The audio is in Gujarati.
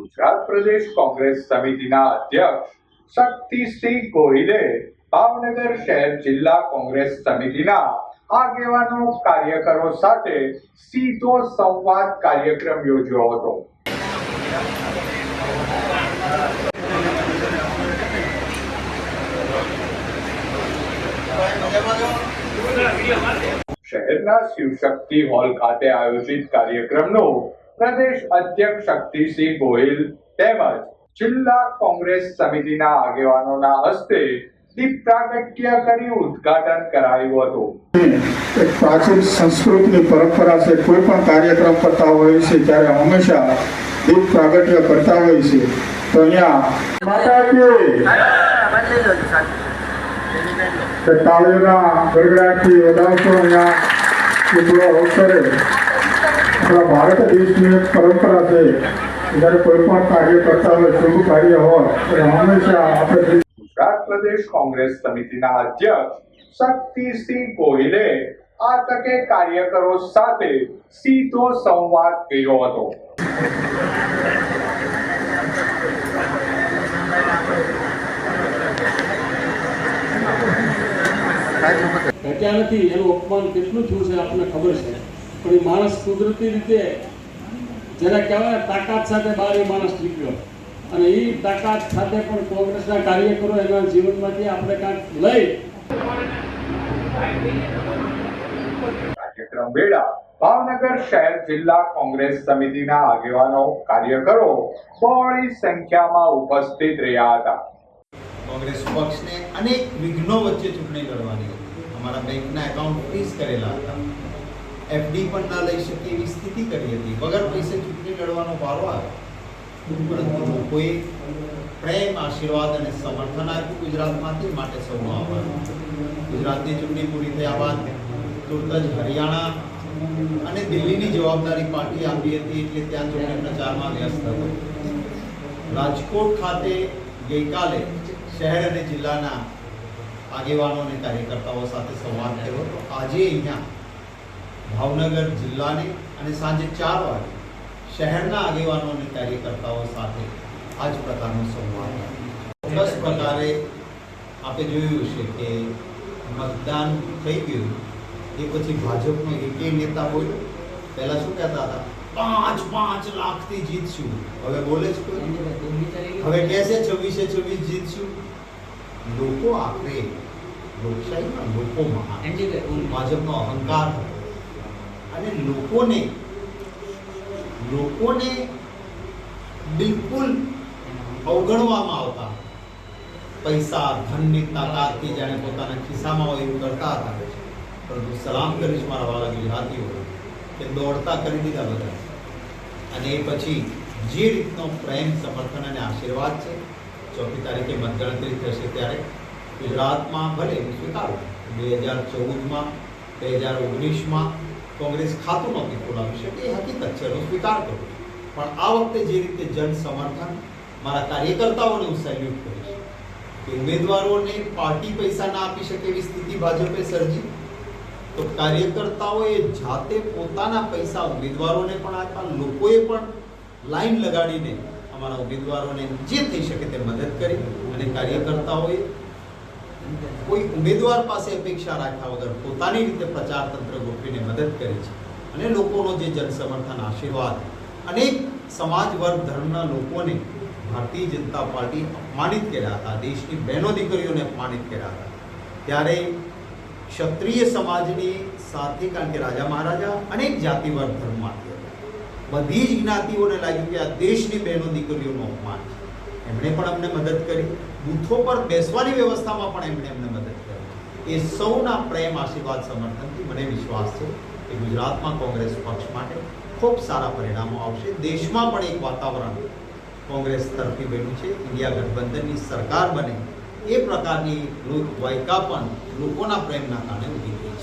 ગુજરાત પ્રદેશ કોંગ્રેસ સમિતિના અધ્યક્ષ શક્તિસિંહ ગોહિલે ભાવનગર શહેર જિલ્લા કોંગ્રેસ સમિતિના આગેવાનો કાર્યકરો સાથે સીધો સંવાદ કાર્યક્રમ યોજ્યો હતો. શહેરના શિવશક્તિ હોલ ખાતે આયોજિત કાર્યક્રમનું પ્રદેશ અધ્યક્ષ શક્તિસિંહ ગોહિલ તેમજ જિલ્લા કોંગ્રેસ સમિતિના આગેવાનોના હસ્તે દીપ પ્રાગટ્ય કરી ઉદ્ઘાટન કરાયું હતું. એક પ્રાચીન સંસ્કૃતની પરંપરા છે, કોઈ પણ કાર્યક્રમ કરતા હોય છે, ત્યારે હંમેશા દીપ પ્રાગટ્ય કરતા હોય છે. તો અહીંયા માતા કે તાળીઓના ગડગડાટથી વધાવશો અહીંયા અવસરે આપણા ભારત દેશની એક પરંપરા છે. જ્યારે કોઈ પણ કાર્ય કરતા હોય શુભ કાર્ય હોય ત્યારે હંમેશા આપણે ગુજરાત પ્રદેશ કોંગ્રેસ સમિતિના અધ્યક્ષ શક્તિસિંહ ગોહિલે આ તકે કાર્યકરો સાથે સીધો સંવાદ કર્યો હતો. ઘટ્યા નથી એનું અપમાન કેટલું થયું છે આપણને ખબર છે? પણ એ માણસ કુદરતી રીતે જેને કહેવાય તાકાત સાથે બહાર એ માણસ નીકળ્યો. અને એ તાકાત સાથે પણ કોંગ્રેસના કાર્યકરો એના જીવનમાંથી આપણે કાંઈક લઈ કાર્યક્રમ વેળા ભાવનગર શહેર જિલ્લા કોંગ્રેસ સમિતિના આગેવાનો કાર્યકરો બહોળી સંખ્યામાં ઉપસ્થિત રહ્યા હતા. કોંગ્રેસ પક્ષને અનેક વિઘ્નો વચ્ચે ચૂંટણી લડવાની હતી. અમારા બેંકના એકાઉન્ટ ફ્રીઝ કરેલા હતા. એફડી પણ ના લઈ શકે એવી સ્થિતિ કરી હતી. વગર પૈસે ચૂંટણી લડવાનો વારો આવ્યો. પરંતુ લોકોએ પ્રેમ, આશીર્વાદ અને સમર્થન આપ્યું ગુજરાતમાંથી માટે સૌનો આભાર. ગુજરાતની ચૂંટણી પૂરી થયા બાદ તુરત જ હરિયાણા અને દિલ્હીની જવાબદારી પાર્ટી આપી હતી એટલે ત્યાં ચૂંટણી પ્રચારમાં વ્યસ્ત હતો. રાજકોટ ખાતે ગઈકાલે શહેર અને જિલ્લાના આગેવાનો અને કાર્યકર્તાઓ સાથે સંવાદ થયો હતો. આજે અહીંયા ભાવનગર જિલ્લાની અને સાંજે ચાર વાગે શહેરના આગેવાનો અને કાર્યકર્તાઓ સાથે આ જ પ્રકારનો સંવાદ. ચોક્કસ પ્રકારે આપણે જોયું છે કે મતદાન થઈ ગયું એ પછી ભાજપનો એકેય નેતા બોલ્યો. પહેલાં શું કહેતા હતા? પાંચ પાંચ લાખથી જીતશું. હવે બોલે છે હવે કહે છે છવ્વીસે છવ્વીસ જીતશું. લોકો આખરે લોકશાહીમાં લોકોમાં ભાજપનો અહંકાર હતો. અને લોકોને લોકોને બિલકુલ અવગણવામાં આવતા પૈસા ધનની તાકાતથી જાણે પોતાના ખિસ્સામાં હોય એવું કરતા હતા. પરંતુ સલામ કરીશ મારા વાળા ગુજરાતીઓ કે દોડતા કરી દીધા બધા. અને એ પછી જે રીતનો પ્રેમ, સમર્થન અને આશીર્વાદ છે, ચોથી તારીખે મતગણતરી થશે ત્યારે ગુજરાતમાં ભલે સ્વીકારું, બે હજાર ચૌદમાં, બે હજાર ઓગણીસમાં કોંગ્રેસ ખાતું નહોતી ખોલાવી શકે એ હકીકત છે, એનો સ્વીકાર કરું છું. પણ આ વખતે જે રીતે જન સમર્થન મારા કાર્યકર્તાઓને હું સેલ્યુટ કરીશ કે ઉમેદવારોને પાર્ટી પૈસા ના આપી શકે એવી સ્થિતિ ભાજપે સર્જી, તો કાર્યકર્તાઓએ જાતે પોતાના પૈસા ઉમેદવારોને પણ આપ્યા, લોકોએ પણ લાઈન લગાડીને અમારા ઉમેદવારોને જે થઈ શકે તે મદદ કરી અને કાર્યકર્તાઓએ કોઈ ઉમેદવાર પાસે અપેક્ષા રાખ્યા વગર પોતાની રીતે પ્રચાર તંત્ર ગોઠવીને મદદ કરે છે. અને લોકોનો જે જનસમર્થન, આશીર્વાદ, અનેક સમાજ, વર્ગ, ધર્મના લોકોને ભારતીય જનતા પાર્ટી અપમાનિત કર્યા હતા, દેશની બહેનો દીકરીઓને અપમાનિત કર્યા હતા. ત્યારે ક્ષત્રિય સમાજની સાથે, કારણ કે રાજા મહારાજા અનેક જાતિ, વર્ગ, ધર્મમાંથી બધી જ જ્ઞાતિઓને લાગ્યું કે આ દેશની બહેનો દીકરીઓનું અપમાન છે. એમણે પણ અમને મદદ કરી. બૂથો પર બેસવાની વ્યવસ્થામાં પણ એમણે અમને મદદ કરી. એ સૌના પ્રેમ, આશીર્વાદ, સમર્થનથી મને વિશ્વાસ છે કે ગુજરાતમાં કોંગ્રેસ પક્ષ માટે ખૂબ સારા પરિણામો આવશે. દેશમાં પણ એક વાતાવરણ કોંગ્રેસ તરફી બન્યું છે. ઇન્ડિયા ગઠબંધનની સરકાર બને એ પ્રકારની વાયકા પણ લોકોના પ્રેમના કારણે ઊભી થઈ